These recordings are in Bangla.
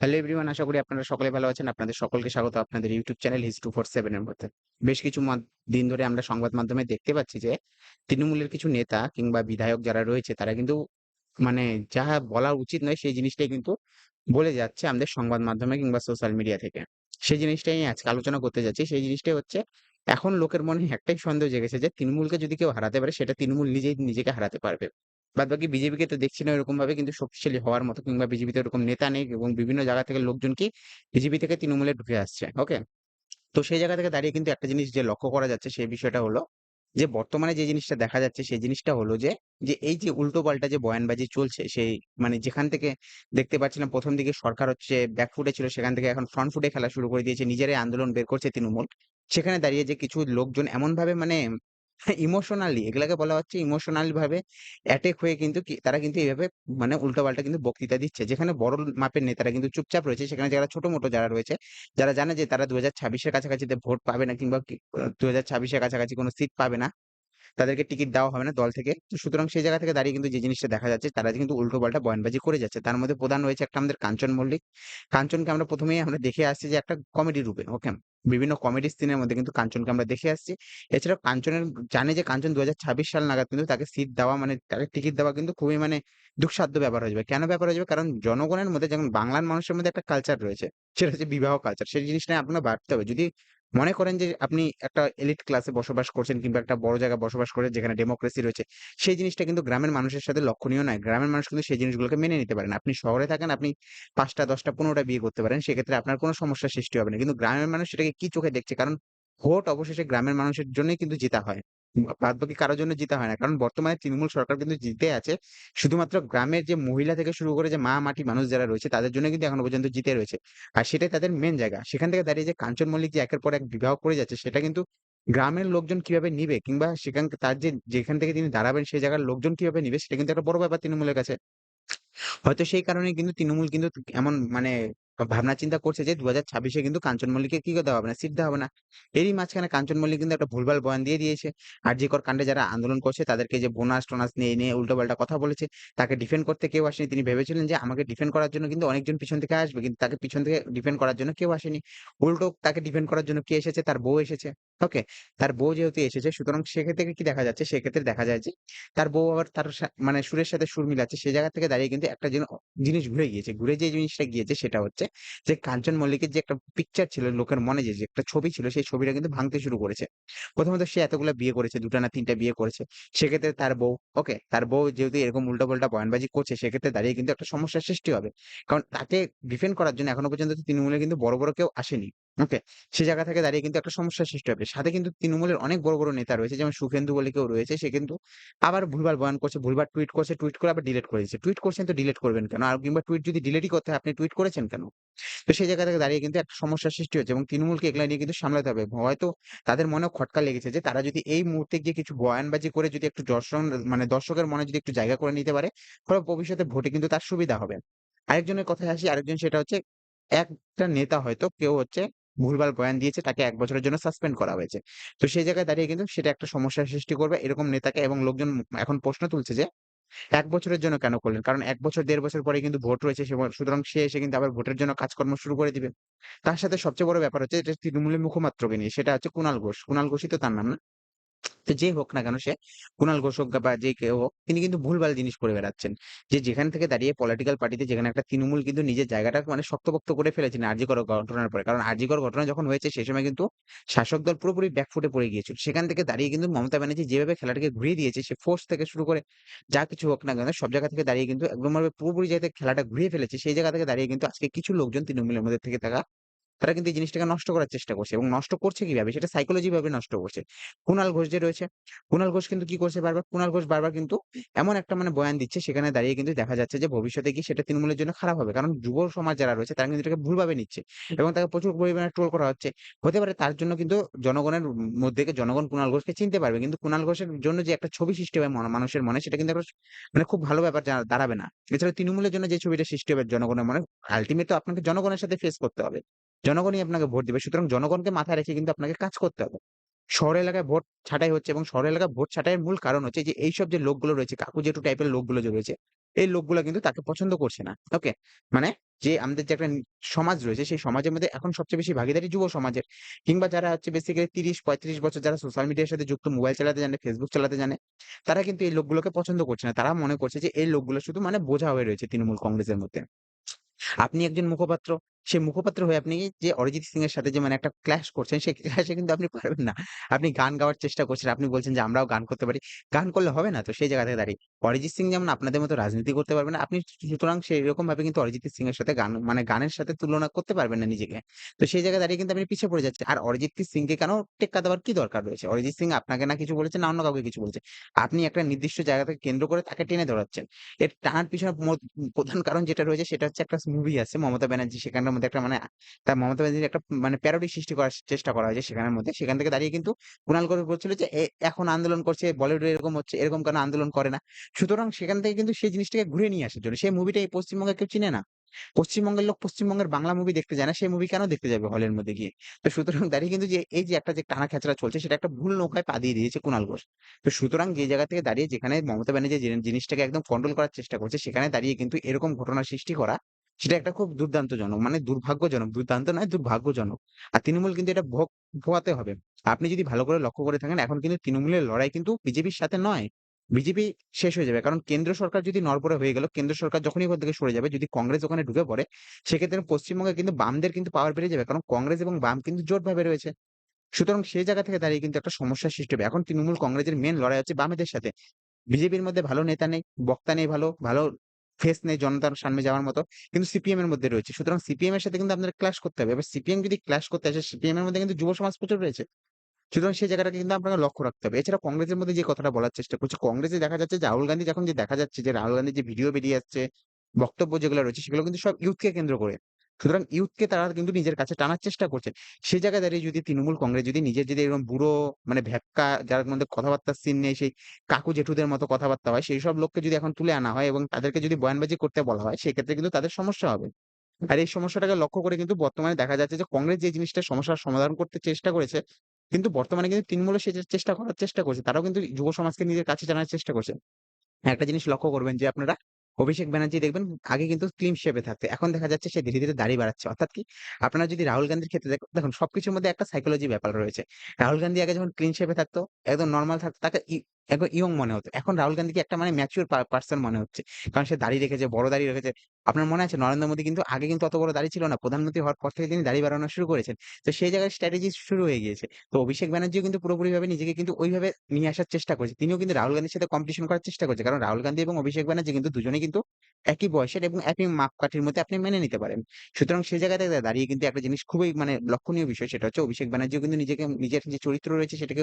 হ্যালো এভরিওয়ান আশা করি আপনারা সকলে ভালো আছেন। আপনাদের সকলকে স্বাগত। আপনাদের ইউটিউব চ্যানেল হিস টু ফোর সেভেন এর মধ্যে। বেশ কিছু দিন ধরে আমরা সংবাদ মাধ্যমে দেখতে পাচ্ছি যে, তৃণমূলের কিছু নেতা কিংবা বিধায়ক যারা রয়েছে, তারা কিন্তু মানে যা বলা উচিত নয়, সেই জিনিসটাই কিন্তু বলে যাচ্ছে আমাদের সংবাদ মাধ্যমে কিংবা সোশ্যাল মিডিয়া থেকে। সেই জিনিসটাই আজকে আলোচনা করতে যাচ্ছি। সেই জিনিসটাই হচ্ছে, এখন লোকের মনে একটাই সন্দেহ জেগেছে যে, তৃণমূলকে যদি কেউ হারাতে পারে, সেটা তৃণমূল নিজেই নিজেকে হারাতে পারবে। বাদ বাকি বিজেপিকে তো দেখছি না এরকম ভাবে কিন্তু শক্তিশালী হওয়ার মতো কিংবা বিজেপিতে এরকম নেতা নেই এবং বিভিন্ন জায়গা থেকে লোকজন কি বিজেপি থেকে তৃণমূলে ঢুকে আসছে ওকে তো সেই জায়গা থেকে দাঁড়িয়ে কিন্তু একটা জিনিস যে লক্ষ্য করা যাচ্ছে সেই বিষয়টা হলো যে বর্তমানে যে জিনিসটা দেখা যাচ্ছে সেই জিনিসটা হলো যে যে এই যে উল্টো পাল্টা যে বয়ানবাজি চলছে সেই মানে যেখান থেকে দেখতে পাচ্ছিলাম প্রথম দিকে সরকার হচ্ছে ব্যাকফুটে ছিল, সেখান থেকে এখন ফ্রন্ট ফুটে খেলা শুরু করে দিয়েছে, নিজেরাই আন্দোলন বের করছে তৃণমূল। সেখানে দাঁড়িয়ে যে কিছু লোকজন এমন ভাবে মানে ইমোশনালি এগুলাকে বলা হচ্ছে ইমোশনাল ভাবে অ্যাটেক হয়ে কিন্তু তারা কিন্তু এইভাবে মানে উল্টোপাল্টা কিন্তু বক্তৃতা দিচ্ছে। যেখানে বড় মাপের নেতারা কিন্তু চুপচাপ রয়েছে, সেখানে যারা ছোট মোটো যারা রয়েছে, যারা জানে যে তারা দু হাজার ছাব্বিশের কাছাকাছিতে ভোট পাবে না কিংবা দু হাজার ছাব্বিশের কাছাকাছি কোনো সিট পাবে না তাদেরকে টিকিট দেওয়া হবে না দল থেকে। তো সুতরাং সেই জায়গা থেকে দাঁড়িয়ে কিন্তু যে জিনিসটা দেখা যাচ্ছে, তারা কিন্তু উল্টো পাল্টা বয়ানবাজি করে যাচ্ছে। তার মধ্যে প্রধান রয়েছে একটা আমাদের কাঞ্চন মল্লিক। কাঞ্চনকে আমরা প্রথমেই আমরা দেখে আসছি যে একটা কমেডি রূপে ওকে বিভিন্ন কমেডি সিনের মধ্যে কিন্তু কাঞ্চনকে আমরা দেখে আসছি। এছাড়াও কাঞ্চনের জানে যে কাঞ্চন দু হাজার ছাব্বিশ সাল নাগাদ কিন্তু তাকে সিট দেওয়া মানে তাকে টিকিট দেওয়া কিন্তু খুবই মানে দুঃসাধ্য ব্যাপার হয়ে যাবে। কেন ব্যাপার হয়ে যাবে? কারণ জনগণের মধ্যে যেমন বাংলার মানুষের মধ্যে একটা কালচার রয়েছে, সেটা হচ্ছে বিবাহ কালচার সেই জিনিসটা আপনার বাড়তে হবে। যদি মনে করেন যে আপনি একটা এলিট ক্লাসে বসবাস করছেন কিংবা একটা বড় জায়গায় বসবাস করে যেখানে ডেমোক্রেসি রয়েছে, সেই জিনিসটা কিন্তু গ্রামের মানুষের সাথে লক্ষণীয় নয়। গ্রামের মানুষ কিন্তু সেই জিনিসগুলোকে মেনে নিতে পারেন আপনি শহরে থাকেন, আপনি পাঁচটা, দশটা, পনেরোটা বিয়ে করতে পারেন, সেক্ষেত্রে আপনার কোনো সমস্যা সৃষ্টি হবে না। কিন্তু গ্রামের মানুষ সেটাকে কি চোখে দেখছে? কারণ ভোট অবশেষে গ্রামের মানুষের জন্যই কিন্তু জেতা হয়। বাদ বাকি কারোর জন্য জিতা হয় না। কারণ বর্তমানে তৃণমূল সরকার কিন্তু জিতে আছে। শুধুমাত্র গ্রামের যে মহিলা থেকে শুরু করে যে মা, মাটি মানুষ যারা রয়েছে, তাদের জন্য কিন্তু এখনও পর্যন্ত জিতে রয়েছে। আর সেটাই তাদের মেন জায়গা। সেখান থেকে দাঁড়িয়ে যে কাঞ্চন মল্লিক যে একের পর এক বিবাহ করে যাচ্ছে, সেটা কিন্তু গ্রামের লোকজন কীভাবে নিবে? কিংবা সেখান তার যে, যেখান থেকে তিনি দাঁড়াবেন, সেই জায়গার লোকজন কীভাবে নিবে? সেটা কিন্তু একটা বড় ব্যাপার তৃণমূলের কাছে। হয়তো সেই কারণে কিন্তু তৃণমূল কিন্তু এমন মানে ভাবনা চিন্তা করছে যে দু হাজার ছাব্বিশে কিন্তু কাঞ্চন মল্লিককে কি দেওয়া হবে না সিট দেওয়া হবে না। এরই মাঝখানে কাঞ্চন মল্লিক কিন্তু একটা ভুলভাল বয়ান দিয়ে দিয়েছে। আর যে কর কাণ্ডে যারা আন্দোলন করছে, তাদেরকে যে বোনাস টোনাস নিয়ে নিয়ে উল্টো পাল্টা কথা বলেছে, তাকে ডিফেন্ড করতে কেউ আসেনি। তিনি ভেবেছিলেন যে আমাকে ডিফেন্ড করার জন্য কিন্তু অনেকজন পিছন থেকে আসবে, কিন্তু তাকে পিছন থেকে ডিফেন্ড করার জন্য কেউ আসেনি। উল্টো তাকে ডিফেন্ড করার জন্য কে এসেছে? তার বউ এসেছে। ওকে, তার বউ যেহেতু এসেছে, সুতরাং সেক্ষেত্রে কি দেখা যাচ্ছে? সেক্ষেত্রে দেখা যায় যে, তার বউ আবার তার মানে সুরের সাথে সুর মিলাচ্ছে। সেই জায়গা থেকে দাঁড়িয়ে কিন্তু একটা জিনিস জিনিস ঘুরে গিয়েছে। ঘুরে যে জিনিসটা গিয়েছে সেটা হচ্ছে যে, কাঞ্চন মল্লিকের যে একটা পিকচার ছিল, লোকের মনে যে একটা ছবি ছিল, সেই ছবিটা কিন্তু ভাঙতে শুরু করেছে। প্রথমত সে এতগুলো বিয়ে করেছে, দুটা না তিনটা বিয়ে করেছে। সেক্ষেত্রে তার বউ, ওকে, তার বউ যেহেতু এরকম উল্টো পাল্টা বয়ানবাজি করছে, সেক্ষেত্রে দাঁড়িয়ে কিন্তু একটা সমস্যার সৃষ্টি হবে। কারণ তাকে ডিফেন্ড করার জন্য এখনও পর্যন্ত তৃণমূলে কিন্তু বড় বড় কেউ আসেনি। ওকে? সে জায়গা থেকে দাঁড়িয়ে কিন্তু একটা সমস্যার সৃষ্টি হবে। সাথে কিন্তু তৃণমূলের অনেক বড় বড় নেতা রয়েছে, যেমন সুখেন্দু বলে কেউ রয়েছে, সে কিন্তু আবার ভুলভাল বয়ান করছে, ভুলভাল টুইট করছে টুইট করে আবার ডিলিট করে দিচ্ছে টুইট করছেন তো ডিলিট করবেন কেন? আর কিংবা টুইট যদি ডিলিটই করতে হয়, আপনি টুইট করেছেন কেন? তো সেই জায়গা থেকে দাঁড়িয়ে কিন্তু একটা সমস্যার সৃষ্টি হচ্ছে এবং তৃণমূলকে এগুলা নিয়ে কিন্তু সামলাতে হবে। হয়তো তাদের মনেও খটকা লেগেছে যে তারা যদি এই মুহূর্তে গিয়ে কিছু বয়ানবাজি করে যদি একটু দর্শন মানে দর্শকের মনে যদি একটু জায়গা করে নিতে পারে, ফলে ভবিষ্যতে ভোটে কিন্তু তার সুবিধা হবে। আরেকজনের কথায় আসি, আরেকজন সেটা হচ্ছে, একটা নেতা হয়তো কেউ হচ্ছে ভুলভাল বয়ান দিয়েছে, তাকে এক বছরের জন্য সাসপেন্ড করা হয়েছে। তো সেই জায়গায় দাঁড়িয়ে কিন্তু সেটা একটা সমস্যার সৃষ্টি করবে এরকম নেতাকে এবং লোকজন এখন প্রশ্ন তুলছে যে, এক বছরের জন্য কেন করলেন? কারণ এক বছর, দেড় বছর পরে কিন্তু ভোট রয়েছে সুতরাং সে এসে কিন্তু আবার ভোটের জন্য কাজকর্ম শুরু করে দিবে। তার সাথে সবচেয়ে বড় ব্যাপার হচ্ছে এটা তৃণমূলের মুখপাত্রকে নিয়ে, সেটা হচ্ছে কুণাল ঘোষ। কুণাল ঘোষই তো তার নাম না। তো যে হোক না কেন সে কুণাল ঘোষ হোক বা যে কেউ হোক, তিনি কিন্তু ভুলভাল জিনিস করে বেড়াচ্ছেন। যে যেখান থেকে দাঁড়িয়ে পলিটিক্যাল পার্টিতে যেখানে একটা তৃণমূল কিন্তু নিজের জায়গাটা মানে শক্তপোক্ত করে ফেলেছেন আরজিকর ঘটনার পরে। কারণ আরজিকর ঘটনা যখন হয়েছে সেই সময় কিন্তু শাসক দল পুরোপুরি ব্যাকফুটে পড়ে গিয়েছিল। সেখান থেকে দাঁড়িয়ে কিন্তু মমতা ব্যানার্জি যেভাবে খেলাটাকে ঘুরিয়ে দিয়েছে, সে ফোর্স থেকে শুরু করে যা কিছু হোক না কেন, সব জায়গা থেকে দাঁড়িয়ে কিন্তু একদম ভাবে পুরোপুরি যাতে খেলাটা ঘুরিয়ে ফেলেছে, সেই জায়গা থেকে দাঁড়িয়ে কিন্তু আজকে কিছু লোকজন তৃণমূলের মধ্যে থেকে থাকা তারা কিন্তু এই জিনিসটাকে নষ্ট করার চেষ্টা করছে এবং নষ্ট করছে কীভাবে? সেটা সাইকোলজি ভাবে নষ্ট করছে। কুণাল ঘোষ যে রয়েছে কুণাল ঘোষ কিন্তু কি করছে বারবার? কুণাল ঘোষ বারবার কিন্তু এমন একটা মানে বয়ান দিচ্ছে, সেখানে দাঁড়িয়ে কিন্তু দেখা যাচ্ছে যে ভবিষ্যতে কি সেটা তৃণমূলের জন্য খারাপ হবে। কারণ যুব সমাজ যারা রয়েছে, তারা কিন্তু এটাকে ভুলভাবে নিচ্ছে এবং তাকে প্রচুর পরিমাণে ট্রোল করা হচ্ছে। হতে পারে তার জন্য কিন্তু জনগণের মধ্যে জনগণ কুণাল ঘোষকে চিনতে পারবে। কিন্তু কুণাল ঘোষের জন্য যে একটা ছবি সৃষ্টি হবে মন- মানুষের মনে, সেটা কিন্তু মানে খুব ভালো ব্যাপার দাঁড়াবে না। এছাড়া তৃণমূলের জন্য যে ছবিটা সৃষ্টি হবে জনগণের মনে আলটিমেট তো আপনাকে জনগণের সাথে ফেস করতে হবে। জনগণই আপনাকে ভোট দিবে। সুতরাং জনগণকে মাথায় রেখে কিন্তু আপনাকে কাজ করতে হবে। শহর এলাকায় ভোট ছাঁটাই হচ্ছে এবং শহর এলাকায় ভোট ছাঁটাইয়ের মূল কারণ হচ্ছে যে এইসব যে লোকগুলো রয়েছে, কাকু জেঠু টাইপের লোকগুলো যে রয়েছে, এই লোকগুলো কিন্তু তাকে পছন্দ করছে না। ওকে মানে যে আমাদের যে একটা সমাজ রয়েছে, সেই সমাজের মধ্যে এখন সবচেয়ে বেশি ভাগিদারি যুব সমাজের। কিংবা যারা হচ্ছে বেসিক্যালি তিরিশ, পঁয়ত্রিশ বছর যারা সোশ্যাল মিডিয়ার সাথে যুক্ত মোবাইল চালাতে জানে ফেসবুক চালাতে জানে, তারা কিন্তু এই লোকগুলোকে পছন্দ করছে না। তারা মনে করছে যে এই লোকগুলো শুধু মানে বোঝা হয়ে রয়েছে তৃণমূল কংগ্রেসের মধ্যে। আপনি একজন মুখপাত্র সেই মুখপাত্র হয়ে আপনি যে অরিজিৎ সিং এর সাথে যে মানে একটা ক্ল্যাশ করছেন, সেই ক্ল্যাশে কিন্তু আপনি পারবেন না। আপনি গান গাওয়ার চেষ্টা করছেন, আপনি বলছেন যে, আমরাও গান করতে পারি। গান করলে হবে না তো সেই জায়গা থেকে দাঁড়িয়ে। অরিজিৎ সিং যেমন আপনাদের মতো রাজনীতি করতে পারবেন না, আপনি সুতরাং সেই রকম ভাবে কিন্তু অরিজিৎ সিং এর সাথে গান মানে গানের সাথে তুলনা করতে পারবেন না নিজেকে। তো সেই জায়গায় দাঁড়িয়ে কিন্তু আপনি পিছিয়ে পড়ে যাচ্ছেন। আর অরিজিৎ সিং কে কেন টেক্কা দেওয়ার কি দরকার রয়েছে? অরিজিৎ সিং আপনাকে না কিছু বলেছে না অন্য কাউকে কিছু বলেছে? আপনি একটা নির্দিষ্ট জায়গা থেকে কেন্দ্র করে তাকে টেনে ধরাচ্ছেন। এর টানার পিছনে প্রধান কারণ যেটা রয়েছে, সেটা হচ্ছে একটা মুভি আছে, মমতা ব্যানার্জি সেখানের মধ্যে একটা মানে তার মমতা ব্যানার্জির একটা মানে প্যারোডি সৃষ্টি করার চেষ্টা করা হয়েছে সেখানের মধ্যে। সেখান থেকে দাঁড়িয়ে কিন্তু কুণাল করে বলছিল যে এখন আন্দোলন করছে, বলিউড এরকম হচ্ছে, এরকম কেন আন্দোলন করে না? সুতরাং সেখান থেকে কিন্তু সেই জিনিসটাকে ঘুরে নিয়ে আসার জন্য। সেই মুভিটা এই পশ্চিমবঙ্গে কেউ চিনে না। পশ্চিমবঙ্গের লোক পশ্চিমবঙ্গের বাংলা মুভি দেখতে যায় না, সেই মুভি কেন দেখতে যাবে হলের মধ্যে গিয়ে? তো সুতরাং দাঁড়িয়ে কিন্তু যে, এই যে একটা যে টানা খেচড়া চলছে, সেটা একটা ভুল নৌকায় পা দিয়ে দিয়েছে কুণাল ঘোষ। তো সুতরাং যে জায়গা থেকে দাঁড়িয়ে যেখানে মমতা ব্যানার্জি জিনিসটাকে একদম কন্ট্রোল করার চেষ্টা করছে, সেখানে দাঁড়িয়ে কিন্তু এরকম ঘটনা সৃষ্টি করা সেটা একটা খুব দুর্দান্তজনক মানে দুর্ভাগ্যজনক, দুর্দান্ত নয়, দুর্ভাগ্যজনক। আর তৃণমূল কিন্তু এটা ভোগ, ভোগাতে হবে। আপনি যদি ভালো করে লক্ষ্য করে থাকেন, এখন কিন্তু তৃণমূলের লড়াই কিন্তু বিজেপির সাথে নয়। বিজেপি শেষ হয়ে যাবে। কারণ কেন্দ্র সরকার যদি নড়বড়ে হয়ে গেল, কেন্দ্র সরকার যখনই ওখান থেকে সরে যাবে, যদি কংগ্রেস ওখানে ঢুকে পড়ে, সেক্ষেত্রে পশ্চিমবঙ্গে কিন্তু বামদের কিন্তু পাওয়ার বেড়ে যাবে। কারণ কংগ্রেস এবং বাম কিন্তু জোট ভাবে রয়েছে। সুতরাং সেই জায়গা থেকে দাঁড়িয়ে কিন্তু একটা সমস্যার সৃষ্টি হবে। এখন তৃণমূল কংগ্রেসের মেন লড়াই হচ্ছে বামেদের সাথে। বিজেপির মধ্যে ভালো নেতা নেই, বক্তা নেই ভালো ভালো ফেস নেই, জনতার সামনে যাওয়ার মতো। কিন্তু সিপিএম এর মধ্যে রয়েছে। সুতরাং সিপিএম এর সাথে কিন্তু আপনার ক্লাস করতে হবে। এবার সিপিএম যদি ক্লাস করতে আসে সিপিএম এর মধ্যে কিন্তু যুব সমাজ প্রচুর রয়েছে। সুতরাং সেই জায়গাটাকে কিন্তু আপনাকে লক্ষ্য রাখতে হবে। এছাড়া কংগ্রেসের মধ্যে যে কথাটা বলার চেষ্টা করছে, কংগ্রেসে দেখা যাচ্ছে রাহুল গান্ধী যখন যে দেখা যাচ্ছে যে রাহুল গান্ধী যে ভিডিও বেরিয়ে আসছে, বক্তব্য যেগুলো রয়েছে, সেগুলো কিন্তু সব ইউথকে কেন্দ্র করে। সুতরাং ইউথকে তারা কিন্তু নিজের কাছে টানার চেষ্টা করছে সেই জায়গায় দাঁড়িয়ে যদি তৃণমূল কংগ্রেস, যদি নিজের যদি এরকম বুড়ো মানে ভ্যাপকা যার মধ্যে কথাবার্তার সিন নেই, সেই কাকু জেঠুদের মতো কথাবার্তা হয়, সেই সব লোককে যদি এখন তুলে আনা হয় এবং তাদেরকে যদি বয়ানবাজি করতে বলা হয়, সেক্ষেত্রে কিন্তু তাদের সমস্যা হবে। আর এই সমস্যাটাকে লক্ষ্য করে কিন্তু বর্তমানে দেখা যাচ্ছে যে কংগ্রেস যে জিনিসটা সমস্যার সমাধান করতে চেষ্টা করেছে, কিন্তু বর্তমানে কিন্তু তৃণমূলও সে চেষ্টা করার চেষ্টা করছে, তারাও কিন্তু যুব সমাজকে নিজের কাছে জানার চেষ্টা করছে। একটা জিনিস লক্ষ্য করবেন যে আপনারা অভিষেক ব্যানার্জি দেখবেন আগে কিন্তু ক্লিম শেপে থাকতো। এখন দেখা যাচ্ছে সে ধীরে ধীরে দাড়ি বাড়াচ্ছে। অর্থাৎ কি? আপনারা যদি রাহুল গান্ধীর ক্ষেত্রে দেখ- দেখুন সবকিছুর মধ্যে একটা সাইকোলজি ব্যাপার রয়েছে। রাহুল গান্ধী আগে যখন ক্লিন শেপে থাকতো, একদম নর্মাল থাকতো, তাকে একদম ইয়ং মনে হতো। এখন রাহুল গান্ধীকে একটা মানে ম্যাচিউর পার্সন মনে হচ্ছে। কারণ সে দাড়ি রেখেছে, বড় দাড়ি রেখেছে। আপনার মনে আছে নরেন্দ্র মোদী কিন্তু আগে কিন্তু অত বড় দাড়ি ছিল না। প্রধানমন্ত্রী হওয়ার পর থেকে তিনি দাড়ি বাড়ানো শুরু করেছেন। তো সেই জায়গায় স্ট্র্যাটেজি শুরু হয়ে গিয়েছে। তো অভিষেক ব্যানার্জিও কিন্তু পুরোপুরি ভাবে নিজেকে কিন্তু ওইভাবে নিয়ে আসার চেষ্টা করছে। তিনিও কিন্তু রাহুল গান্ধীর সাথে কম্পিটিশন করার চেষ্টা করছে। কারণ রাহুল গান্ধী এবং অভিষেক ব্যানার্জি কিন্তু দুজনেই কিন্তু একই বয়সের এবং একই মাপকাঠির মধ্যে আপনি মেনে নিতে পারেন। সুতরাং সেই জায়গাতে দাঁড়িয়ে কিন্তু একটা জিনিস খুবই মানে লক্ষণীয় বিষয় সেটা হচ্ছে অভিষেক ব্যানার্জিও কিন্তু নিজেকে, নিজের যে চরিত্র রয়েছে সেটাকে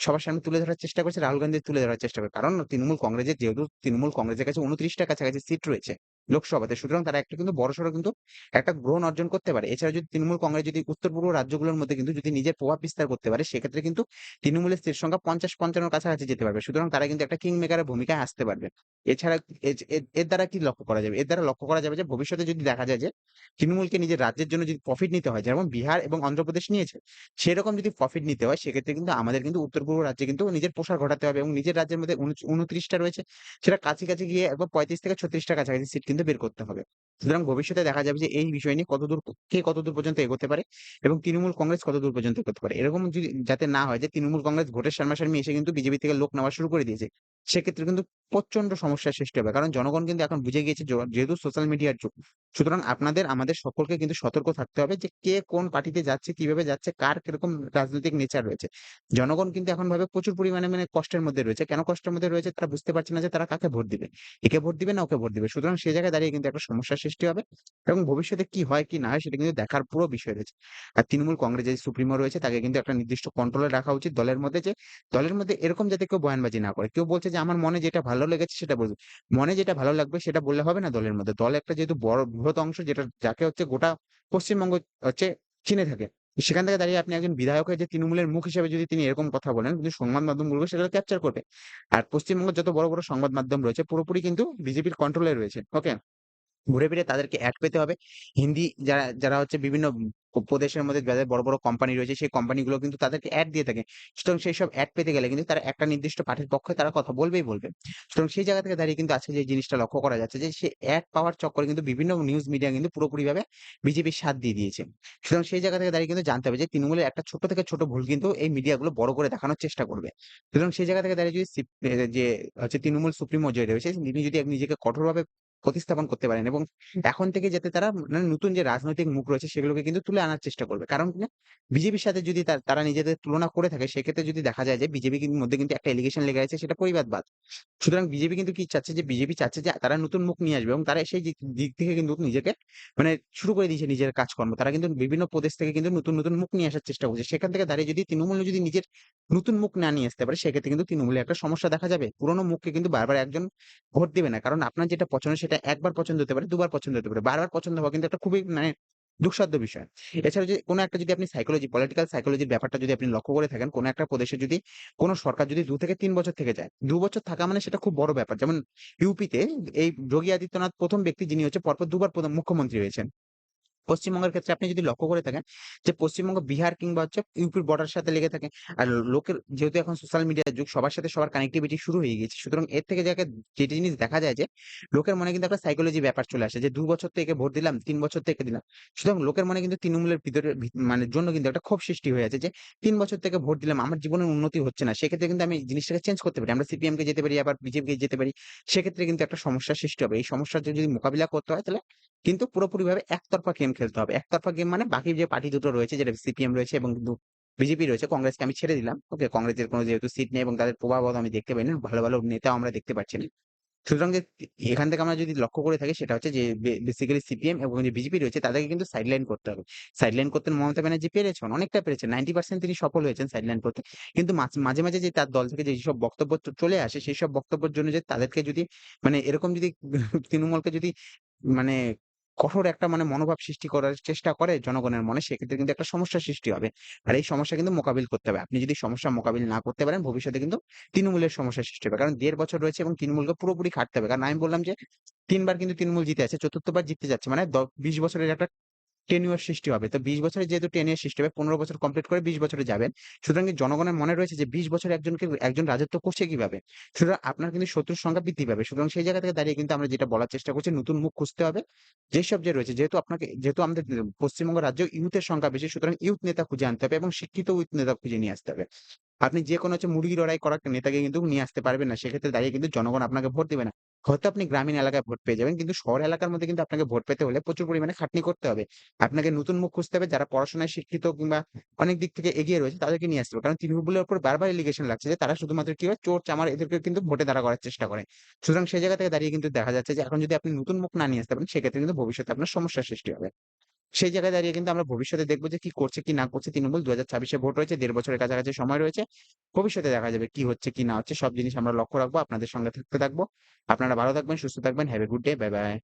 সবার সামনে তুলে ধরার চেষ্টা করছে, রাহুল গান্ধী তুলে ধরার চেষ্টা করে। কারণ তৃণমূল কংগ্রেসের যেহেতু, তৃণমূল কংগ্রেসের কাছে উনত্রিশটা কাছাকাছি সিট রয়েছে। লোকসভাতে সুতরাং তারা একটা কিন্তু বড়সড় কিন্তু একটা গ্রহণ অর্জন করতে পারে। এছাড়া যদি তৃণমূল কংগ্রেস যদি উত্তর পূর্ব রাজ্যগুলোর মধ্যে কিন্তু যদি নিজের প্রভাব বিস্তার করতে পারে, সেক্ষেত্রে কিন্তু তৃণমূলের সিট সংখ্যা পঞ্চাশ পঞ্চান্নর কাছাকাছি যেতে পারবে। সুতরাং তারা কিন্তু একটা কিং মেকারের ভূমিকায় আসতে পারবে। এছাড়া এর দ্বারা কি লক্ষ্য করা যাবে? এর দ্বারা লক্ষ্য করা যাবে যে ভবিষ্যতে যদি দেখা যায় যে তৃণমূলকে নিজের রাজ্যের জন্য যদি প্রফিট নিতে হয়, যেমন বিহার এবং অন্ধ্রপ্রদেশ নিয়েছে, সেরকম যদি প্রফিট নিতে হয়, সেক্ষেত্রে কিন্তু আমাদের কিন্তু উত্তর পূর্ব রাজ্যে কিন্তু নিজের প্রসার ঘটাতে হবে এবং নিজের রাজ্যের মধ্যে উনত্রিশটা রয়েছে। সেটা কাছে কাছে গিয়ে একবার পঁয়ত্রিশ থেকে ছত্রিশটা কাছাকাছি সিট কিন্তু বের করতে হবে। সুতরাং ভবিষ্যতে দেখা যাবে যে এই বিষয় নিয়ে কতদূর কে কতদূর পর্যন্ত এগোতে পারে এবং তৃণমূল কংগ্রেস কতদূর পর্যন্ত এগোতে পারে। এরকম যদি যাতে না হয় যে তৃণমূল কংগ্রেস ভোটের সামনাসামনি এসে কিন্তু বিজেপি থেকে লোক নেওয়া শুরু করে দিয়েছে, সেক্ষেত্রে কিন্তু প্রচণ্ড সমস্যার সৃষ্টি হবে। কারণ জনগণ কিন্তু এখন বুঝে গিয়েছে যেহেতু সোশ্যাল মিডিয়ার যুগ, সুতরাং আপনাদের, আমাদের সকলকে কিন্তু সতর্ক থাকতে হবে যে কে কোন পার্টিতে যাচ্ছে, কীভাবে যাচ্ছে, কার কীরকম রাজনৈতিক নেচার রয়েছে। জনগণ কিন্তু এখন ভাবে প্রচুর পরিমাণে মানে কষ্টের মধ্যে রয়েছে। কেন কষ্টের মধ্যে রয়েছে? তারা বুঝতে পারছে না যে তারা কাকে ভোট দিবে? একে ভোট দিবে না ওকে ভোট দিবে? সুতরাং সেই জায়গায় দাঁড়িয়ে কিন্তু একটা সমস্যার সৃষ্টি হবে এবং ভবিষ্যতে কি হয়, কি না হয় সেটা কিন্তু দেখার পুরো বিষয় রয়েছে। আর তৃণমূল কংগ্রেস যে সুপ্রিমো রয়েছে তাকে কিন্তু একটা নির্দিষ্ট কন্ট্রোলে রাখা উচিত দলের মধ্যে যে, দলের মধ্যে এরকম যাতে কেউ বয়ানবাজি না করে। কেউ বলছে যে, আমার মনে যেটা ভালো লেগেছে সেটা বলবে মনে যেটা ভালো লাগবে সেটা বললে হবে না দলের মধ্যে। দল একটা যেহেতু বড়, বৃহৎ অংশ যেটা, যাকে হচ্ছে গোটা পশ্চিমবঙ্গ হচ্ছে চিনে থাকে। সেখান থেকে দাঁড়িয়ে আপনি একজন বিধায়কের যে তৃণমূলের মুখ হিসেবে যদি তিনি এরকম কথা বলেন, কিন্তু সংবাদ মাধ্যমগুলো সেটা ক্যাপচার করবে। আর পশ্চিমবঙ্গের যত বড় বড় সংবাদ মাধ্যম রয়েছে পুরোপুরি কিন্তু বিজেপির কন্ট্রোলে রয়েছে। ওকে ঘুরে ফিরে তাদেরকে অ্যাড পেতে হবে। হিন্দি যারা যারা হচ্ছে বিভিন্ন প্রদেশের মধ্যে যাদের বড়, বড় কোম্পানি রয়েছে সেই কোম্পানিগুলো কিন্তু তাদেরকে অ্যাড দিয়ে থাকে। সুতরাং সেই সব অ্যাড পেতে গেলে কিন্তু তারা একটা নির্দিষ্ট পার্টির পক্ষে তারা কথা বলবেই বলবে। সুতরাং সেই জায়গা থেকে দাঁড়িয়ে কিন্তু আজকে যে জিনিসটা লক্ষ্য করা যাচ্ছে যে সে অ্যাড পাওয়ার চক্করে কিন্তু বিভিন্ন নিউজ মিডিয়া কিন্তু পুরোপুরিভাবে বিজেপির সাথ দিয়ে দিয়েছে। সুতরাং সেই জায়গা থেকে দাঁড়িয়ে কিন্তু জানতে হবে যে তৃণমূলের একটা ছোট থেকে ছোট ভুল কিন্তু এই মিডিয়াগুলো বড় করে দেখানোর চেষ্টা করবে। সুতরাং সেই জায়গা থেকে দাঁড়িয়ে যদি যে হচ্ছে তৃণমূল সুপ্রিমো যে রয়েছে তিনি যদি নিজেকে কঠোরভাবে প্রতিস্থাপন করতে পারেন এবং এখন থেকে যাতে তারা মানে নতুন যে রাজনৈতিক মুখ রয়েছে সেগুলোকে কিন্তু তুলে আনার চেষ্টা করবে। কারণ কি না? বিজেপির সাথে যদি তারা নিজেদের তুলনা করে থাকে সেক্ষেত্রে যদি দেখা যায় যে বিজেপির মধ্যে কিন্তু একটা এলিগেশন লেগে আছে সেটা পরিবাদবাদ। সুতরাং বিজেপি কিন্তু কি চাচ্ছে যে বিজেপি চাচ্ছে যে তারা নতুন মুখ নিয়ে আসবে এবং তারা সেই দিক দিক থেকে কিন্তু নিজেকে মানে শুরু করে দিয়েছে নিজের কাজকর্ম। তারা কিন্তু বিভিন্ন প্রদেশ থেকে কিন্তু নতুন, নতুন মুখ নিয়ে আসার চেষ্টা করছে। সেখান থেকে দাঁড়িয়ে যদি তৃণমূল যদি নিজের নতুন মুখ না নিয়ে আসতে পারে সেক্ষেত্রে কিন্তু তৃণমূলের একটা সমস্যা দেখা যাবে। পুরনো মুখকে কিন্তু বারবার একজন ভোট দিবে না। কারণ আপনার যেটা পছন্দ সেটা একবার পছন্দ হতে পারে, দুবার পছন্দ হতে পারে। বারবার পছন্দ হওয়া কিন্তু একটা খুবই মানে দুঃসাধ্য বিষয়। এছাড়া যে কোনো একটা যদি আপনি সাইকোলজি পলিটিক্যাল সাইকোলজির ব্যাপারটা যদি আপনি লক্ষ্য করে থাকেন, কোনো একটা প্রদেশে যদি কোনো সরকার যদি দু থেকে তিন বছর থেকে যায়, দু বছর থাকা মানে সেটা খুব বড় ব্যাপার। যেমন ইউপিতে এই যোগী আদিত্যনাথ প্রথম ব্যক্তি যিনি হচ্ছে পরপর দুবার প্রধান মুখ্যমন্ত্রী হয়েছেন। পশ্চিমবঙ্গের ক্ষেত্রে আপনি যদি লক্ষ্য করে থাকেন যে পশ্চিমবঙ্গ, বিহার কিংবা হচ্ছে ইউপির বর্ডারের সাথে লেগে থাকে। আর লোকের যেহেতু এখন সোশ্যাল মিডিয়ার যুগ সবার সাথে সবার কানেক্টিভিটি শুরু হয়ে গেছে সুতরাং এর থেকে যাকে যেটি জিনিস দেখা যায় যে লোকের মনে কিন্তু একটা সাইকোলজি ব্যাপার চলে আসে যে ২ বছর থেকে ভোট দিলাম, তিন বছর থেকে দিলাম। সুতরাং লোকের মনে কিন্তু তৃণমূলের ভিতরে মানে জন্য কিন্তু একটা ক্ষোভ সৃষ্টি হয়ে আছে যে তিন বছর থেকে ভোট দিলাম, আমার জীবনের উন্নতি হচ্ছে না। সেক্ষেত্রে কিন্তু আমি জিনিসটাকে চেঞ্জ করতে পারি। আমরা সিপিএম কে যেতে পারি, আবার বিজেপিকে যেতে পারি। সেক্ষেত্রে কিন্তু একটা সমস্যার সৃষ্টি হবে। এই সমস্যার যদি মোকাবিলা করতে হয় তাহলে কিন্তু পুরোপুরিভাবে একতরফা গেম খেলতে হবে। একতরফা গেম মানে বাকি যে পার্টি দুটো রয়েছে যেটা সিপিএম রয়েছে এবং বিজেপি রয়েছে, কংগ্রেসকে আমি ছেড়ে দিলাম। ওকে কংগ্রেসের কোনো যেহেতু সিট নেই এবং তাদের প্রভাবও আমি দেখতে পাই না। ভালো, ভালো নেতাও আমরা দেখতে পাচ্ছি না। সুতরাং যে এখান থেকে আমরা যদি লক্ষ্য করে থাকি সেটা হচ্ছে যে বেসিক্যালি সিপিএম এবং যে বিজেপি রয়েছে তাদেরকে কিন্তু সাইডলাইন করতে হবে। সাইডলাইন করতে মমতা ব্যানার্জি পেরেছেন, অনেকটা পেরেছেন। 90% তিনি সফল হয়েছেন সাইডলাইন করতে। কিন্তু মাঝ মাঝে, যে তার দল থেকে যেসব বক্তব্য চ চলে আসে সেইসব বক্তব্যের জন্য যে তাদেরকে যদি মানে এরকম যদি তৃণমূলকে যদি মানে কঠোর একটা মানে মনোভাব সৃষ্টি করার চেষ্টা করে জনগণের মনে সেক্ষেত্রে কিন্তু একটা সমস্যা সৃষ্টি হবে। আর এই সমস্যা কিন্তু মোকাবিল করতে হবে। আপনি যদি সমস্যা মোকাবিল না করতে পারেন ভবিষ্যতে কিন্তু তৃণমূলের সমস্যা সৃষ্টি হবে। কারণ দেড় বছর রয়েছে এবং তৃণমূলকে পুরোপুরি খাটতে হবে। কারণ আমি বললাম যে তিনবার কিন্তু তৃণমূল জিতে আছে, ৪র্থ বার জিততে যাচ্ছে। মানে বিশ ২০ বছরের একটা টেনিউর সৃষ্টি হবে। তো ২০ বছরের যেহেতু টেনিউর সৃষ্টি হবে ১৫ বছর কমপ্লিট করে ২০ বছরে যাবেন। সুতরাং জনগণের মনে রয়েছে যে ২০ বছরে একজনকে, একজন রাজত্ব করছে কীভাবে? সুতরাং আপনার কিন্তু শত্রুর সংখ্যা বৃদ্ধি পাবে। সুতরাং সেই জায়গা থেকে দাঁড়িয়ে কিন্তু আমরা যেটা বলার চেষ্টা করছি, নতুন মুখ খুঁজতে হবে। যেসব যে রয়েছে, যেহেতু আপনাকে, যেহেতু আমাদের পশ্চিমবঙ্গ রাজ্যে ইউথের সংখ্যা বেশি, সুতরাং ইউথ নেতা খুঁজে আনতে হবে এবং শিক্ষিত ইউথ নেতা খুঁজে নিয়ে আসতে হবে। আপনি যে কোনো হচ্ছে মুরগি লড়াই করা নেতাকে কিন্তু নিয়ে আসতে পারবেন না। সেক্ষেত্রে দাঁড়িয়ে কিন্তু জনগণ আপনাকে ভোট দিবে না। হয়তো আপনি গ্রামীণ এলাকায় ভোট পেয়ে যাবেন, কিন্তু শহর এলাকার মধ্যে কিন্তু আপনাকে ভোট পেতে হলে প্রচুর পরিমাণে খাটনি করতে হবে। আপনাকে নতুন মুখ খুঁজতে হবে, যারা পড়াশোনায় শিক্ষিত কিংবা অনেক দিক থেকে এগিয়ে রয়েছে তাদেরকে নিয়ে আসতে হবে। কারণ তৃণমূলের উপর বারবার এলিগেশন লাগছে যে তারা শুধুমাত্র কি হয়, চোর চামার এদেরকে কিন্তু ভোটে দাঁড়া করার চেষ্টা করে। সুতরাং সেই জায়গা থেকে দাঁড়িয়ে কিন্তু দেখা যাচ্ছে যে, এখন যদি আপনি নতুন মুখ না নিয়ে আসতে পারেন, সেক্ষেত্রে কিন্তু ভবিষ্যতে আপনার সমস্যার সৃষ্টি হবে। সেই জায়গায় দাঁড়িয়ে কিন্তু আমরা ভবিষ্যতে দেখব যে কি করছে কি না করছে তৃণমূল দু হাজার ছাব্বিশে ভোট রয়েছে দেড় বছরের কাছাকাছি সময় রয়েছে। ভবিষ্যতে দেখা যাবে কি হচ্ছে কি না হচ্ছে সব জিনিস আমরা লক্ষ্য রাখব। আপনাদের সঙ্গে থাকতে থাকব। আপনারা ভালো থাকবেন, সুস্থ থাকবেন। Have a good day. Bye, bye.